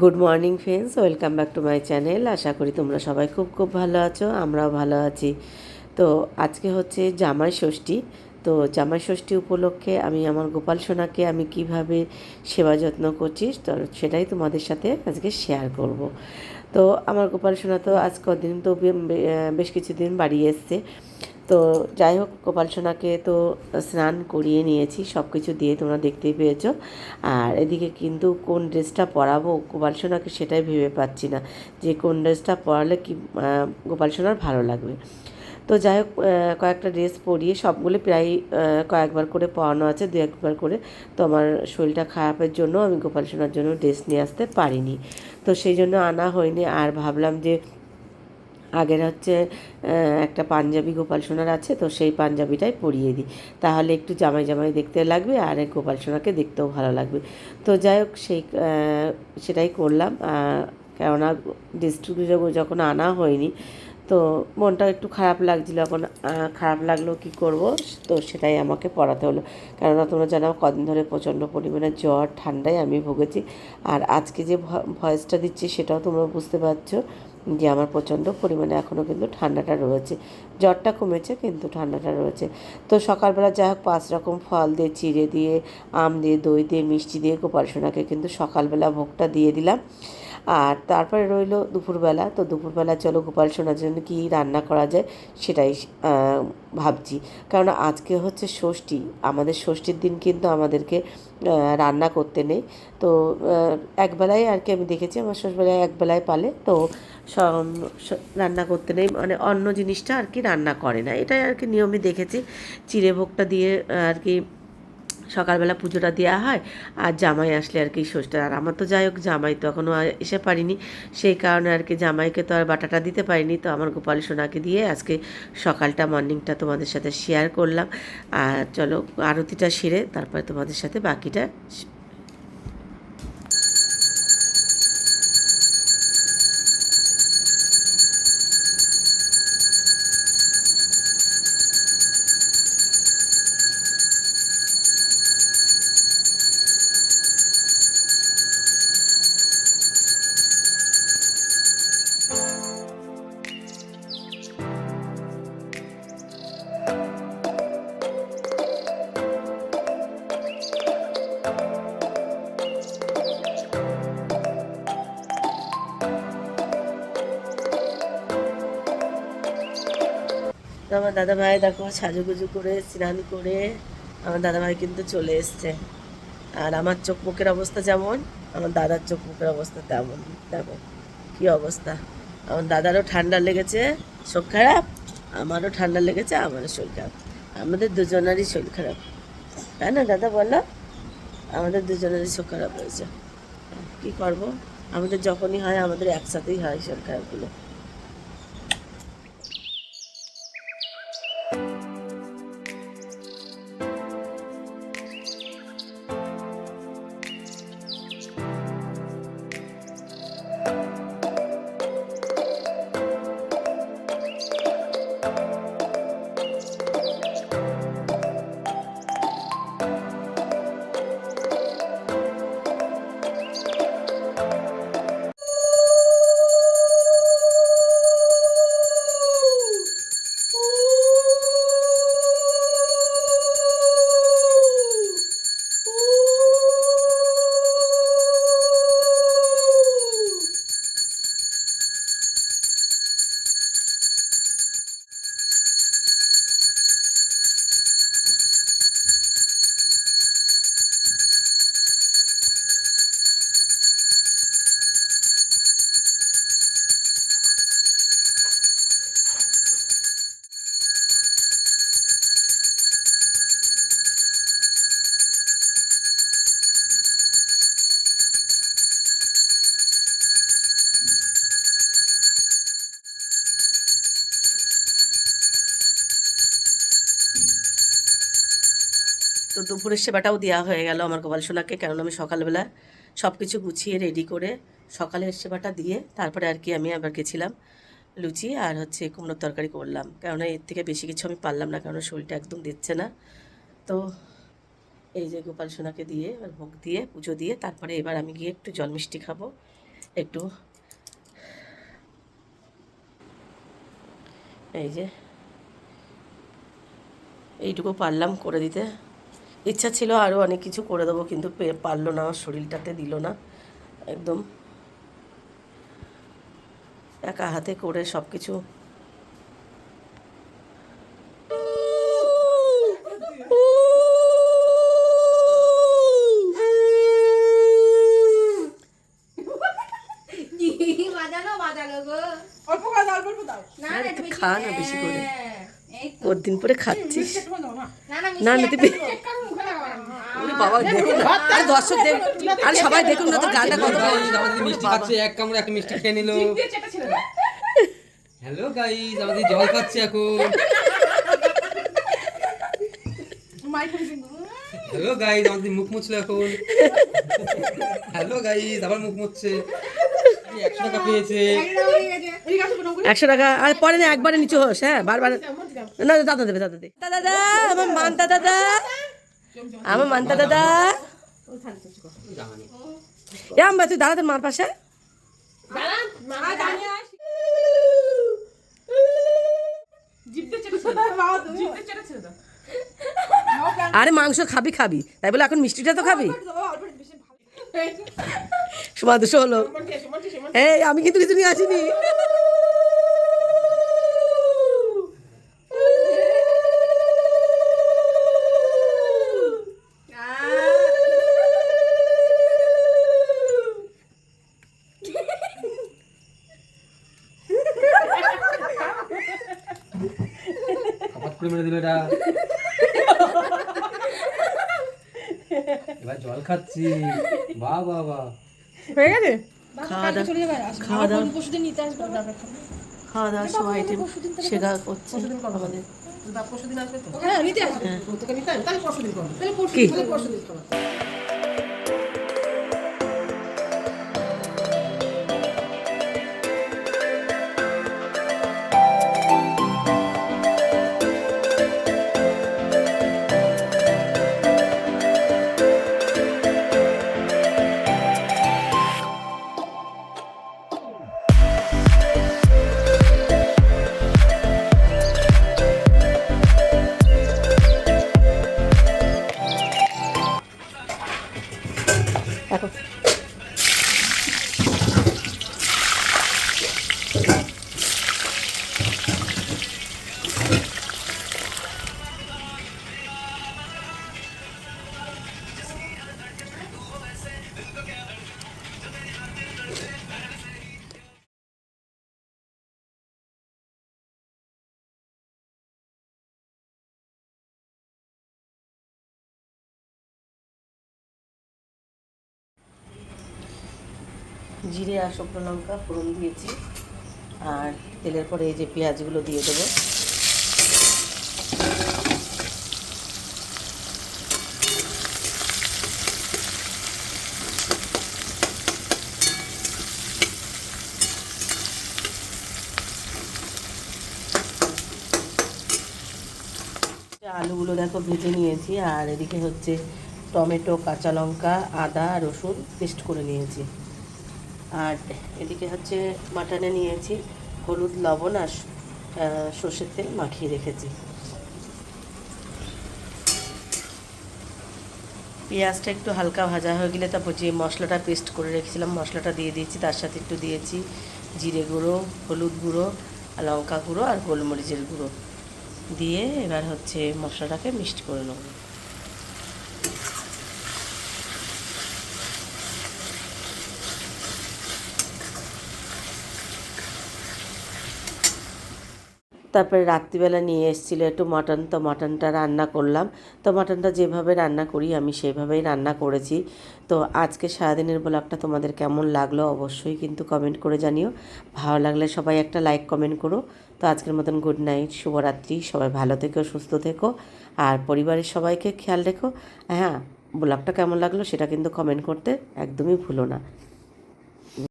Good morning friends welcome back to my channel আশা করি তোমরা সবাই খুব খুব ভালো আছো, আমরাও ভালো আছি। তো আজকে হচ্ছে জামাই ষষ্ঠী। তো জামাই ষষ্ঠী উপলক্ষে আমি আমার গোপাল সোনাকে আমি কীভাবে সেবা যত্ন করছি, তো সেটাই তোমাদের সাথে আজকে শেয়ার করব। তো আমার গোপাল সোনা তো আজ কদিন তো বেশ কিছুদিন বাড়ি এসছে। তো যাই হোক, গোপাল সোনাকে তো স্নান করিয়ে নিয়েছি সব কিছু দিয়ে তোমরা দেখতেই পেয়েছ। আর এদিকে কিন্তু কোন ড্রেসটা পরাবো, গোপাল সোনাকে সেটাই ভেবে পাচ্ছি না যে কোন ড্রেসটা পরালে কি গোপাল সোনার ভালো লাগবে। তো যাই হোক কয়েকটা ড্রেস পরিয়ে সবগুলো প্রায় কয়েকবার করে পরানো আছে, দু একবার করে। তো আমার শরীরটা খারাপের জন্য আমি গোপাল সোনার জন্য ড্রেস নিয়ে আসতে পারিনি। তো সেই জন্য আনা হয়নি। আর ভাবলাম যে আগের হচ্ছে একটা পাঞ্জাবি গোপাল সোনার আছে, তো সেই পাঞ্জাবিটাই পরিয়ে দিই। তাহলে একটু জামাই জামাই দেখতে লাগবে আর গোপাল সোনাকে দেখতেও ভালো লাগবে। তো যাই হোক, সেই সেটাই করলাম। কেননা ডিস্ট্রিবিউটার যখন আনা হয়নি, তো মনটা একটু খারাপ লাগছিল। এখন খারাপ লাগলেও কী করব? তো সেটাই আমাকে পড়াতে হলো। কেননা তোমরা জানো, কদিন ধরে প্রচণ্ড পরিমাণে জ্বর, ঠান্ডায় আমি ভুগেছি। আর আজকে যে ভয়েসটা দিচ্ছি, সেটাও তোমরা বুঝতে পারছ। যে আমার প্রচণ্ড পরিমাণে এখনও কিন্তু ঠান্ডাটা রয়েছে। জ্বরটা কমেছে, কিন্তু ঠান্ডাটা রয়েছে। তো সকালবেলা যাই হোক, পাঁচ রকম ফল দিয়ে, চিড়ে দিয়ে, আম দিয়ে, দই দিয়ে, মিষ্টি দিয়ে গোপাল সোনাকে কিন্তু সকালবেলা ভোগটা দিয়ে দিলাম। আর তারপরে রইল দুপুরবেলা। তো দুপুরবেলা চলো গোপাল সোনার জন্য কী রান্না করা যায় সেটাই ভাবছি। কারণ আজকে হচ্ছে ষষ্ঠী। আমাদের ষষ্ঠীর দিন কিন্তু আমাদেরকে রান্না করতে নেই। তো একবেলায় আর কি আমি দেখেছি আমার শ্বশুরবেলায় একবেলায় পালে। তো রান্না করতে নেই। মানে অন্য জিনিসটা আর কি রান্না করে না। এটাই আর কি নিয়মে দেখেছি। চিড়ে ভোগটা দিয়ে আর কি সকালবেলা পুজোটা দেওয়া হয়, আর জামাই আসলে আর কি ষষ্ঠী আর আমার তো যাই হোক, জামাই তো এখনও এসে পারিনি। সেই কারণে আর কি জামাইকে তো আর বাটাটা দিতে পারিনি। তো আমার গোপাল সোনাকে দিয়ে আজকে সকালটা মর্নিংটা তোমাদের সাথে শেয়ার করলাম। আর চলো, আরতিটা সেরে তারপরে তোমাদের সাথে বাকিটা তো আমার দাদা ভাই দেখো সাজুগুজু করে, স্নান করে, আমার দাদা ভাই কিন্তু চলে এসছে। আর আমার চোখ মুখের অবস্থা যেমন, আমার দাদার চোখ মুখের অবস্থা তেমন। দেখো কি অবস্থা। আমার দাদারও ঠান্ডা লেগেছে, শরীর খারাপ, আমারও ঠান্ডা লেগেছে, আমারও শরীর খারাপ। আমাদের দুজনেরই শরীর খারাপ। তাই না দাদা বলো? আমাদের দুজনেরই শরীর খারাপ হয়েছে। কি করব? আমাদের যখনই হয়, আমাদের একসাথেই হয় শরীর খারাপগুলো। তো দুপুরের সেবাটাও দেওয়া হয়ে গেল আমার গোপাল সোনাকে, কেননা আমি সকালবেলা সব কিছু গুছিয়ে রেডি করে সকালের সেবাটা দিয়ে তারপরে আর কি আমি আবার গেছিলাম লুচি আর হচ্ছে কুমড়োর তরকারি করলাম। কেননা এর থেকে বেশি কিছু আমি পারলাম না কারণ শরীরটা একদম দিচ্ছে না। তো এই যে গোপাল সোনাকে দিয়ে ভোগ দিয়ে, পুজো দিয়ে, তারপরে এবার আমি গিয়ে একটু জল মিষ্টি খাব, একটু এই যে এইটুকু পারলাম করে দিতে। ইচ্ছা ছিল আরও অনেক কিছু করে দেবো কিন্তু পে- পারল না আমার শরীরটাতে দিল না একদম। একা হাতে করে সব কিছু করে করে খা না হ্যাঁ, বেশি করে। এই ওর দিন পরে খাচ্ছিস? না। না তুই একটা কারণ মুখে লাগাবো না ওরে বাবা দেখুন আরে দর্শক দেখ আরে সবাই দেখুন না তো গানটা কত। মিষ্টি খাচ্ছে এক কামড়ে একটা মিষ্টি খেয়ে নিল। হ্যালো গাইস আমাদের জল খাচ্ছে এখন। হ্যালো গাইস আমাদের মুখ মুছলো এখন। হ্যালো গাইস আবার মুখ মুছছে। একশো টাকা পেয়েছে। একশো টাকা আর পরে না একবারে নিচু হোস হ্যাঁ বারবার না দাদা দেবে দাদা দেবে। দাদা দাদা আমার মানতা দাদা। আমার মানতা দাদা। ওই থালি চেঞ্জ এ আম্বা তুই দাঁড়া তোর মার পাশে। আরে মাংস খাবি খাবি। তাই বলে এখন মিষ্টিটা তো খাবি। দুশো হলো। এই আমি কিন্তু কিছু নিয়ে আসিনি। করে মেরে দিল এটা। এবার জল খাচ্ছি। বা বাহ বাহ। হয়ে গেছে? খাওয়া দাওয়া খাওয়া দাওয়া পশুদিন নিতে আসবে খাওয়া আইটেম সেটা করছে আমাদের। পরশুদিন আসবে তো। হ্যাঁ। নিতে আসবে তোকে নিতে তাহলে পরশুদিন করবে। তাহলে? তাহলে পরশুদিন জিরে আর শুকনো লঙ্কা ফোড়ন দিয়েছি। আর তেলের পরে এই যে পেঁয়াজগুলো দিয়ে দেবো। আলুগুলো দেখো ভেজে নিয়েছি, আর এদিকে হচ্ছে টমেটো, কাঁচা লঙ্কা, আদা, রসুন পেস্ট করে নিয়েছি। আর এদিকে হচ্ছে মাটনে নিয়েছি হলুদ, লবণ আর সর্ষের তেল মাখিয়ে রেখেছি। পেঁয়াজটা একটু হালকা ভাজা হয়ে গেলে তারপর যে মশলাটা পেস্ট করে রেখেছিলাম, মশলাটা দিয়ে দিয়েছি, তার সাথে একটু দিয়েছি জিরে গুঁড়ো, হলুদ গুঁড়ো, লঙ্কা গুঁড়ো আর গোলমরিচের গুঁড়ো। দিয়ে এবার হচ্ছে মশলাটাকে মিক্সড করে নেব। তারপরে রাত্রিবেলা নিয়ে এসেছিল একটু মাটন, তো মাটনটা রান্না করলাম। তো মাটনটা যেভাবে রান্না করি, আমি সেভাবেই রান্না করেছি। তো আজকে সারাদিনের ব্লগটা তোমাদের কেমন লাগল অবশ্যই কিন্তু কমেন্ট করে জানিও। ভালো লাগলে সবাই একটা লাইক, কমেন্ট করো। তো আজকের মতন গুড নাইট, শুভরাত্রি। সবাই ভালো থেকো, সুস্থ থেকো। আর পরিবারের সবাইকে খেয়াল রেখো। হ্যাঁ ব্লগটা কেমন লাগল সেটা কিন্তু কমেন্ট করতে একদমই ভুলো না।